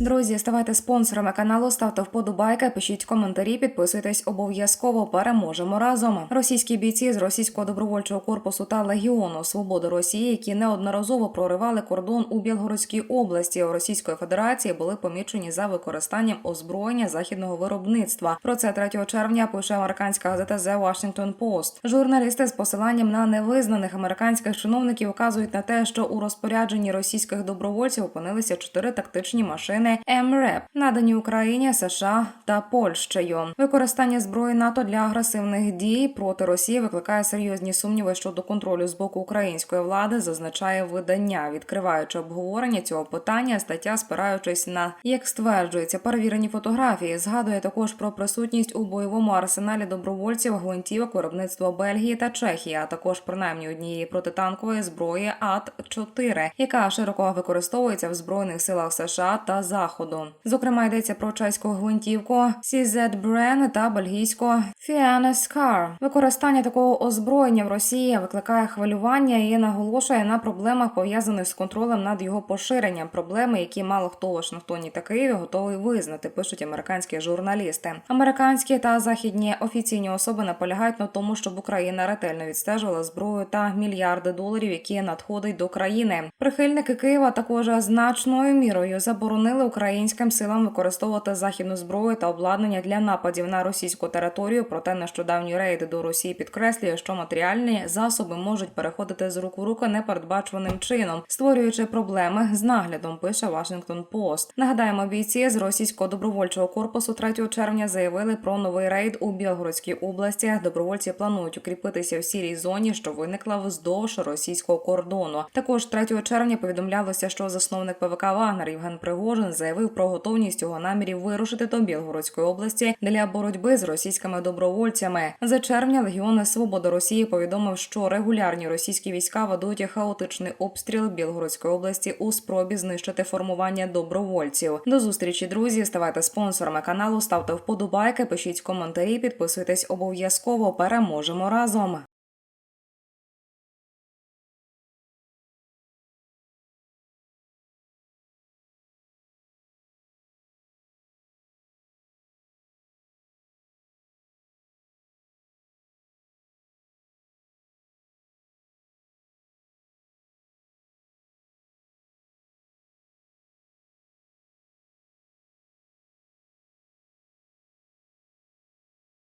Друзі, ставайте спонсорами каналу, ставте вподобайки, пишіть коментарі, підписуйтесь обов'язково. Переможемо разом. Російські бійці з російського добровольчого корпусу та легіону Свободи Росії, які неодноразово проривали кордон у Білгородській області у Російської Федерації, були помічені за використанням озброєння західного виробництва. Про це 3 червня пише американська газета The Washington Post. Журналісти з посиланням на невизнаних американських чиновників вказують на те, що у розпорядженні російських добровольців опинилися чотири тактичні машини МРЕП, надані Україні, США та Польщею. Використання зброї НАТО для агресивних дій проти Росії викликає серйозні сумніви щодо контролю з боку української влади, зазначає видання, відкриваючи обговорення цього питання. Стаття, спираючись на як стверджується, перевірені фотографії, згадує також про присутність у бойовому арсеналі добровольців гвинтівок виробництва Бельгії та Чехії, а також принаймні однієї протитанкової зброї АТ 4 яка широко використовується в збройних силах США та Заходу. Зокрема, йдеться про чеську гвинтівку CZ Bren та бельгійську Fianna Scar. Використання такого озброєння в Росії викликає хвилювання і наголошує на проблемах пов'язаних з контролем над його поширенням. Проблеми, які мало хто у Вашингтоні та Києві готовий визнати, пишуть американські журналісти. Американські та західні офіційні особи наполягають на тому, щоб Україна ретельно відстежувала зброю та мільярди доларів, які надходять до країни. Прихильники Києва також значною мірою заборонили українським силам використовувати західну зброю та обладнання для нападів на російську територію. Проте нещодавні рейди до Росії підкреслює, що матеріальні засоби можуть переходити з рук у руки непередбачуваним чином, створюючи проблеми з наглядом. Пише Washington Post. Нагадаємо, бійці з російського добровольчого корпусу 3 червня заявили про новий рейд у Білгородській області. Добровольці планують укріпитися в сірій зоні, що виникла вздовж російського кордону. Також 3 червня повідомлялося, що засновник ПВК Вагнер Євген Пригожин заявив про готовність його намірів вирушити до Білгородської області для боротьби з російськими добровольцями. За червня Легіони Свободи Росії повідомив, що регулярні російські війська ведуть хаотичний обстріл Білгородської області у спробі знищити формування добровольців. До зустрічі, друзі. Ставайте спонсорами каналу, ставте вподобайки, пишіть коментарі, підписуйтесь обов'язково. Переможемо разом.